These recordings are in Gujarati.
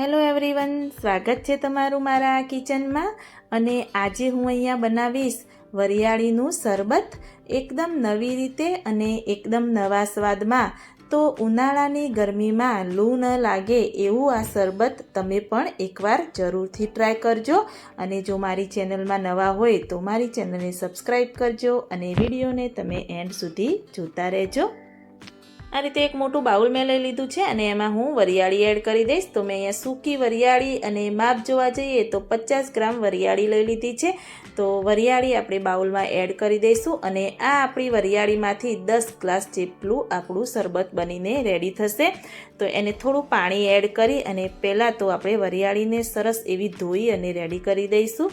હેલો એવરીવન, સ્વાગત છે તમારું મારા કિચનમાં અને આજે હું અહીંયા બનાવીશ વરિયાળીનું શરબત એકદમ નવી રીતે અને એકદમ નવા સ્વાદમાં. તો ઉનાળાની ગરમીમાં લૂ ન લાગે એવું આ શરબત તમે પણ એકવાર જરૂરથી ટ્રાય કરજો. અને જો મારી ચેનલમાં નવા હોય તો મારી ચેનલને સબસ્ક્રાઈબ કરજો અને વિડીયોને તમે એન્ડ સુધી જોતા રહેજો. આ રીતે એક મોટું બાઉલ મેં લઈ લીધું છે અને એમાં હું વરિયાળી એડ કરી દઈશ. તો મેં અહીંયા સૂકી વરિયાળી અને માપ જોવા જઈએ તો પચાસ ગ્રામ વરિયાળી લઈ લીધી છે. તો વરિયાળી આપણે બાઉલમાં એડ કરી દઈશું અને આ આપણી વરિયાળીમાંથી દસ ગ્લાસ જેટલું આપણું શરબત બનીને રેડી થશે. તો એને થોડું પાણી એડ કરી અને પહેલાં તો આપણે વરિયાળીને સરસ એવી ધોઈ અને રેડી કરી દઈશું.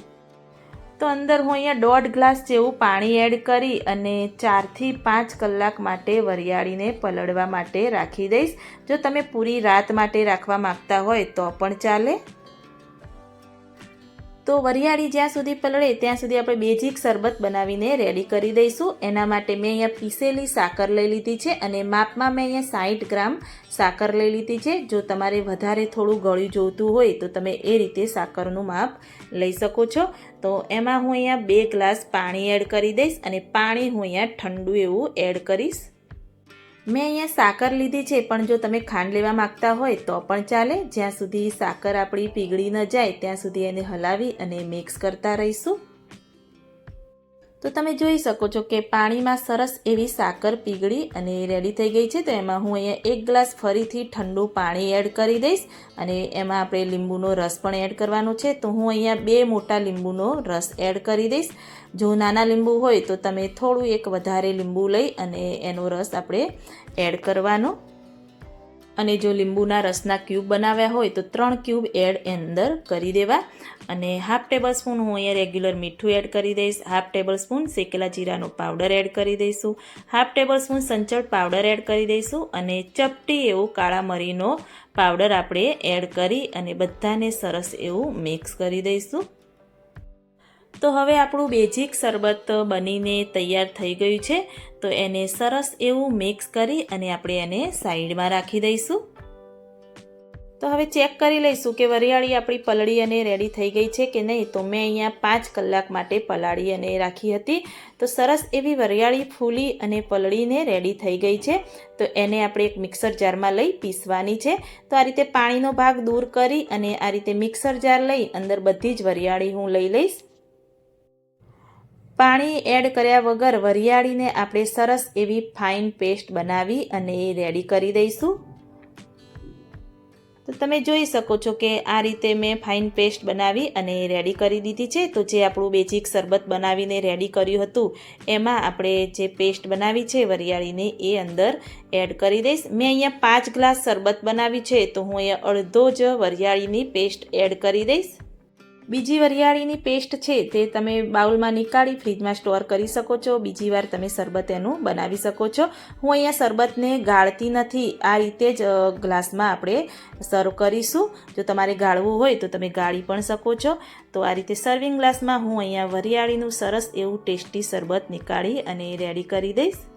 તો અંદર હું અહીંયા દોઢ ગ્લાસ જેવું પાણી એડ કરી અને ચારથી પાંચ કલાક માટે વરિયાળીને પલળવા માટે રાખી દઈશ. જો તમે પૂરી રાત માટે રાખવા માગતા હોય તો પણ ચાલે. તો વરિયાળી જ્યાં સુધી પલળે, ત્યાં સુધી આપણે બેઝિક શરબત બનાવીને રેડી કરી દઈશું. એના માટે મેં અહીંયા પીસેલી સાકર લઈ લીધી છે અને માપમાં મેં અહીંયા સાઠ ગ્રામ સાકર લઈ લીધી છે. જો તમારે વધારે થોડું ગળ્યું જોઈતું હોય, તો તમે એ રીતે સાકરનું માપ લઈ શકો છો. તો એમાં હું અહીંયા બે ગ્લાસ પાણી એડ કરી દઈશ અને પાણી હું અહીંયા ઠંડુ એવું એડ કરીશ. મેં અહીંયા સાકર લીધી છે, પણ જો તમે ખાંડ લેવા માગતા હોય તો પણ ચાલે. જ્યાં સુધી સાકર આપણી પીગળી ન જાય, ત્યાં સુધી એને હલાવી અને મિક્સ કરતા રહીશું. તો તમે જોઈ શકો છો કે પાણીમાં સરસ એવી સાકર પીગળી અને રેડી થઈ ગઈ છે. તો એમાં હું અહીંયા એક ગ્લાસ ફરીથી ઠંડુ પાણી એડ કરી દઈશ અને એમાં આપણે લીંબુનો રસ પણ એડ કરવાનો છે. તો હું અહીંયા બે મોટા લીંબુનો રસ એડ કરી દઈશ. જો નાના લીંબુ હોય તો તમે થોડું એક વધારે લીંબુ લઈ અને એનો રસ આપણે એડ કરવાનો. અને જો લીંબુના રસના ક્યુબ બનાવ્યા હોય તો ત્રણ ક્યુબ એડ અંદર કરી દેવા. અને હાફ ટેબલ સ્પૂન હું અહીંયા રેગ્યુલર મીઠું એડ કરી દઈશ. હાફ ટેબલ સ્પૂન શેકેલા જીરાનો પાવડર એડ કરી દઈશું. હાફ ટેબલ સ્પૂન સંચળ પાવડર એડ કરી દઈશું અને ચપટી એવું કાળા મરીનો પાવડર આપણે એડ કરી અને બધાને સરસ એવું મિક્સ કરી દઈશું. તો હવે આપણું બેઝિક શરબત બનીને તૈયાર થઈ ગયું છે. તો એને સરસ એવું મિક્સ કરી અને આપણે એને સાઈડમાં રાખી દઈશું. તો હવે ચેક કરી લઈશું કે વરિયાળી આપણી પલળી અને રેડી થઈ ગઈ છે કે નહીં. તો મેં અહીંયા પાંચ કલાક માટે પલાળી અને રાખી હતી. તો સરસ એવી વરિયાળી ફૂલી અને પલળીને રેડી થઈ ગઈ છે. તો એને આપણે એક મિક્સર જારમાં લઈ પીસવાની છે. તો આ રીતે પાણીનો ભાગ દૂર કરી અને આ રીતે મિક્સર જાર લઈ અંદર બધી જ વરિયાળી હું લઈ લઈશ. પાણી એડ કર્યા વગર વરિયાળીને આપણે સરસ એવી ફાઇન પેસ્ટ બનાવી અને એ રેડી કરી દઈશું. તો તમે જોઈ શકો છો કે આ રીતે મેં ફાઇન પેસ્ટ બનાવી અને રેડી કરી દીધી છે. તો જે આપણું બેઝિક શરબત બનાવીને રેડી કર્યું હતું, એમાં આપણે જે પેસ્ટ બનાવી છે વરિયાળીને એ અંદર એડ કરી દઈશ. મેં અહીંયા પાંચ ગ્લાસ શરબત બનાવી છે, તો હું અહીંયા અડધો જ વરિયાળીની પેસ્ટ એડ કરી દઈશ. બીજી વરિયાળીની પેસ્ટ છે તે તમે બાઉલમાં નીકાળી ફ્રીજમાં સ્ટોર કરી શકો છો. બીજી વાર તમે શરબત એનું બનાવી શકો છો. હું અહીંયા શરબતને ગાળતી નથી. આ રીતે જ ગ્લાસમાં આપણે સર્વ કરીશું. જો તમારે ગાળવું હોય તો તમે ગાળી પણ શકો છો. તો આ રીતે સર્વિંગ ગ્લાસમાં હું અહીંયા વરિયાળીનું સરસ એવું ટેસ્ટી શરબત નીકાળી અને રેડી કરી દઈશ.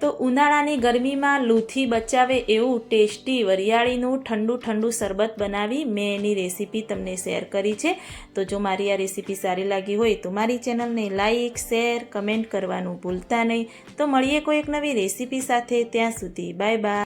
તો ઉનાળાની ગરમીમાં લૂથી બચાવે એવું ટેસ્ટી વરિયાળીનું ઠંડુ ઠંડુ શરબત બનાવી મેં એની રેસીપી તમને શેર કરી છે. તો જો મારી આ રેસીપી સારી લાગી હોય તો મારી ચેનલને લાઇક શેર, કમેન્ટ કરવાનું ભૂલતા નહીં. તો મળીએ કોઈ એક નવી રેસીપી સાથે ત્યાં સુધી. Bye bye.